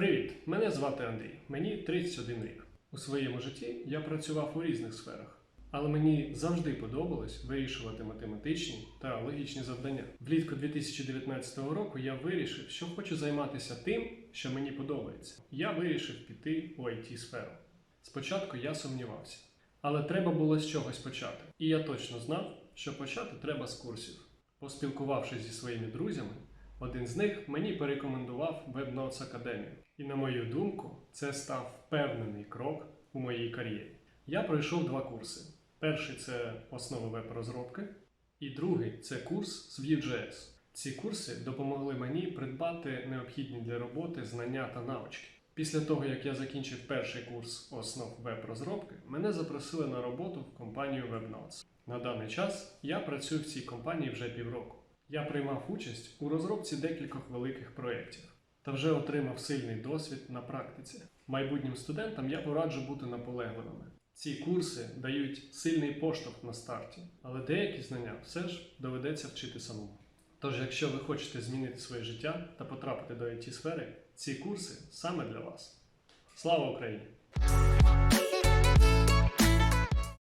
Привіт! Мене звати Андрій. Мені 31 рік. У своєму житті я працював у різних сферах, але мені завжди подобалось вирішувати математичні та логічні завдання. Влітку 2019 року я вирішив, що хочу займатися тим, що мені подобається. Я вирішив піти у it сферу. Спочатку я сумнівався, але треба було з чогось почати. І я точно знав, що почати треба з курсів. Поспілкувавшись зі своїми друзями, один з них мені порекомендував WebNotes Академію. І на мою думку, це став впевнений крок у моїй кар'єрі. Я пройшов два курси. Перший це основи веб-розробки, і другий це курс з Vue.js. Ці курси допомогли мені придбати необхідні для роботи знання та навички. Після того, як я закінчив перший курс основ веб-розробки, мене запросили на роботу в компанію WebNotes. На даний час я працюю в цій компанії вже півроку. Я приймав участь у розробці декількох великих проєктів та вже отримав сильний досвід на практиці. Майбутнім студентам я пораджу бути наполегливими. Ці курси дають сильний поштовх на старті, але деякі знання все ж доведеться вчити самому. Тож, якщо ви хочете змінити своє життя та потрапити до it сфери, ці курси саме для вас. Слава Україні!